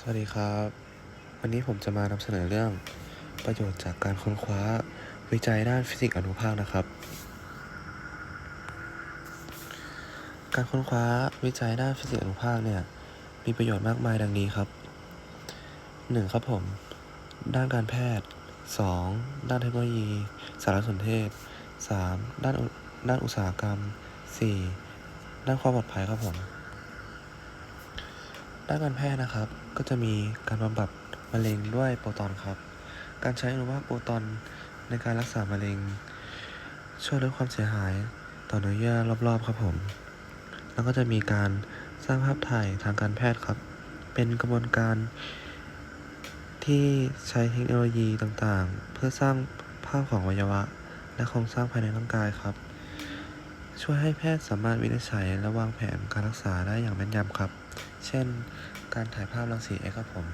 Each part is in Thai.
สวัสดีครับ วันนี้ผมจะมานำเสนอเรื่องประโยชน์จากการค้นคว้าวิจัยด้านฟิสิกส์อนุภาคนะครับ การค้นคว้าวิจัยด้านฟิสิกส์อนุภาคเนี่ยมีประโยชน์มากมายดังนี้ครับ 1. ครับผม ด้านการแพทย์ 2. ด้านเทคโนโลยี สารสนเทศ 3. ด้านด้านอุตสาหกรรม 4. ด้านความปลอดภัยครับผม ด้านการแพทย์นะครับ ก็จะมีการบำบัดมะเร็งด้วยโปรตอนครับ การใช้อนุภาคโปรตอนในการรักษามะเร็ง ช่วยลดความเสียหายต่อเนื้อเยื่อรอบๆครับผม แล้วก็จะมีการสร้างภาพถ่ายทางการแพทย์ครับ เป็นกระบวนการที่ใช้เทคโนโลยีต่างๆ เพื่อสร้างภาพของอวัยวะ และโครงสร้างภายในร่างกายครับ ช่วยให้แพทย์สามารถวินิจฉัยและวางแผนการรักษาได้อย่างแม่นยำครับ เช่น การถ่ายภาพรังสี X ครับผม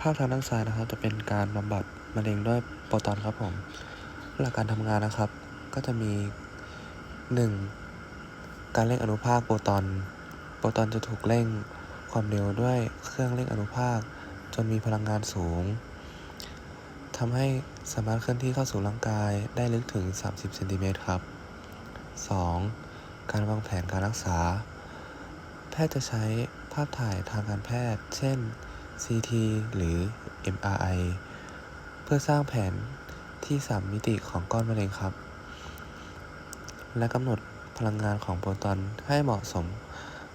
ภาพทางด้านซ้ายนะครับ จะเป็นการบำบัดมะเร็งด้วยโปรตอนครับผม หลักการทำงานนะครับ ก็จะมี 1. การเร่งอนุภาคโปรตอน โปรตอนจะถูกเร่งความเร็วด้วยเครื่องเร่งอนุภาค จนมีพลังงานสูง ทำให้สามารถเคลื่อนที่เข้าสู่ร่างกายได้ลึกถึง 30เซนติเมตรครับ 2. การวางแผนการรักษา แพทย์จะใช้ภาพถ่ายทางการแพทย์ เช่น CT หรือ MRI เพื่อสร้างแผนที่ 3 มิติของก้อนมะเร็งครับ และกำหนดพลังงานของโปรตอนให้เหมาะสม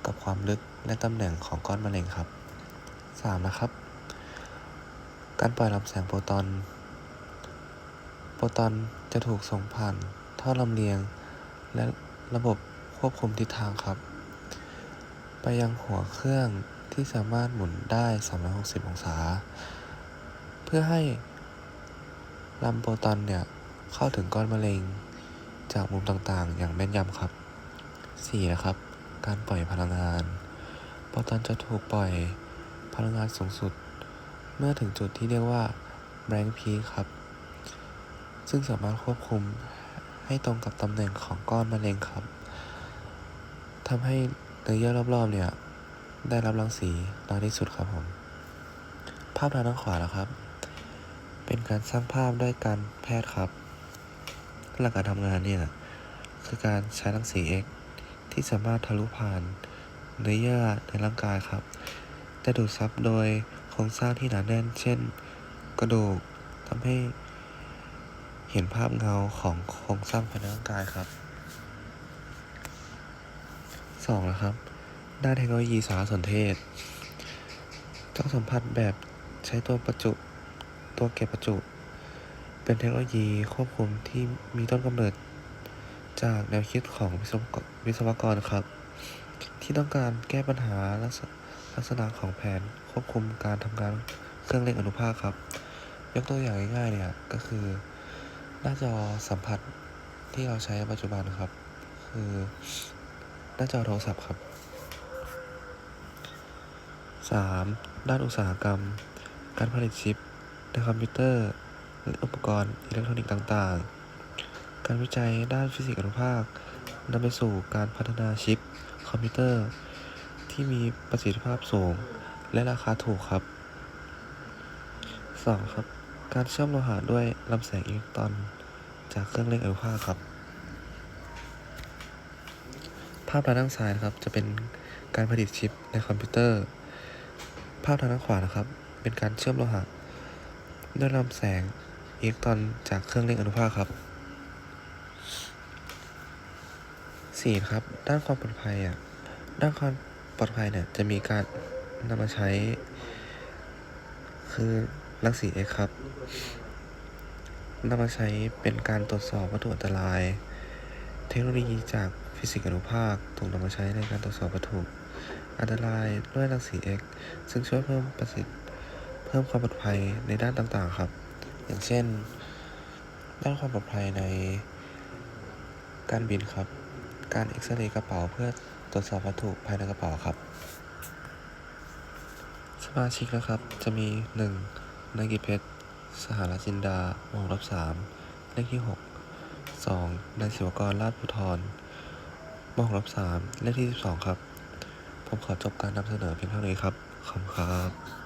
กับความลึกและตำแหน่งของก้อนมะเร็งครับ 3. นะครับ การปล่อยลำแสงโปรตอนโปรตอนจะถูกส่งผ่านท่อลำเลียง และระบบควบคุมทิศทางครับ ไปยังหัวเครื่องที่สามารถหมุนได้ 360 องศา เพื่อให้ลำโปรตอนเนี่ย เข้าถึงก้อนมะเร็ง จากมุมต่างๆ อย่างแม่นยำครับ 4. นะครับ การปล่อยพลังงาน โปรตอนจะถูกปล่อยพลังงานสูงสุด เมื่อถึงจุดที่เรียกว่า blank peak ครับ ซึ่งสามารถควบคุมให้ตรงกับตำแหน่งของก้อนมะเร็งครับทำให้เนื้อเยื่อรอบๆเนี่ย ได้รับรังสีน้อยที่สุดครับผม ภาพทางด้านขวานะครับ เป็นการสร้างภาพด้วยการแพทย์ครับ หลักการทำงานเนี่ย คือการใช้รังสี X ที่สามารถทะลุผ่านเนื้อเยื่อในร่างกายครับแต่ดูดซับโดย โครงสร้างที่หนาแน่น เช่น กระดูกทำให้เห็นภาพเงาของโครงสร้างภายในร่างกายครับสองนะครับด้านเทคโนโลยีสารสนเทศ ต้องสัมผัสแบบใช้ตัวประจุตัวเก็บประจุ เป็นเทคโนโลยีควบคุมที่มีต้นกำเนิดจากแนวคิดของวิศวกรวิศวกรครับ ที่ต้องการแก้ปัญหาลักษณะ ลักษณะของแผนควบคุมการทำงานเครื่องเล่นอนุภาคครับ ยกตัวอย่างง่ายๆเนี่ยก็คือ หน้าจอสัมผัสที่เราใช้ปัจจุบันครับ คือหน้าจอโทรศัพท์ครับ 3. ด้านอุตสาหกรรม การผลิตชิปในคอมพิวเตอร์และอุปกรณ์อิเล็กทรอนิกส์ต่างๆ การวิจัยด้านฟิสิกส์อนุภาคนำไปสู่การพัฒนาชิป คอมพิวเตอร์ ที่มีประสิทธิภาพสูง และราคาถูกครับ 2. ครับ การเชื่อมโลหะด้วยลำแสงอิเล็กตรอน จากเครื่องเล่นอนุภาคครับ ภาพทางด้านซ้ายนะครับจะเป็นการผลิตชิปในคอมพิวเตอร์ ภาพทางด้านขวานะครับ เป็นการเชื่อมโลหะด้วยลำแสงอิเล็กตรอนจากเครื่องเล่นอนุภาคครับสี่ครับ ด้านความปลอดภัยอะ ด้านความ ปลอดภัยเนี่ย จะมีการนำมาใช้ คือรังสี X ครับนำมาใช้เป็นการตรวจสอบวัตถุอันตราย เทคโนโลยีจากฟิสิกส์อนุภาคถูกนำมาใช้ในการตรวจสอบวัตถุอันตรายด้วยรังสี X ซึ่งช่วยเพิ่มประสิทธิเพิ่มความปลอดภัยในด้านต่างๆครับ อย่างเช่น ด้านความปลอดภัยในการบินครับ การเอ็กซเรย์กระเป๋าเพื่อ ตรวจสอบวัตถุภายในกระเป๋าครับ สมาชิกนะครับ จะมี 1. นายกิเพชร สหรัฐจินดามงรับสามเลขที่ 6 2. นายศิวกรราชภูทรมงรับสามเลขที่ 12 ครับผผมขอจบการนำเสนอเพียงเท่านี้ครับ ขอบคุณครับ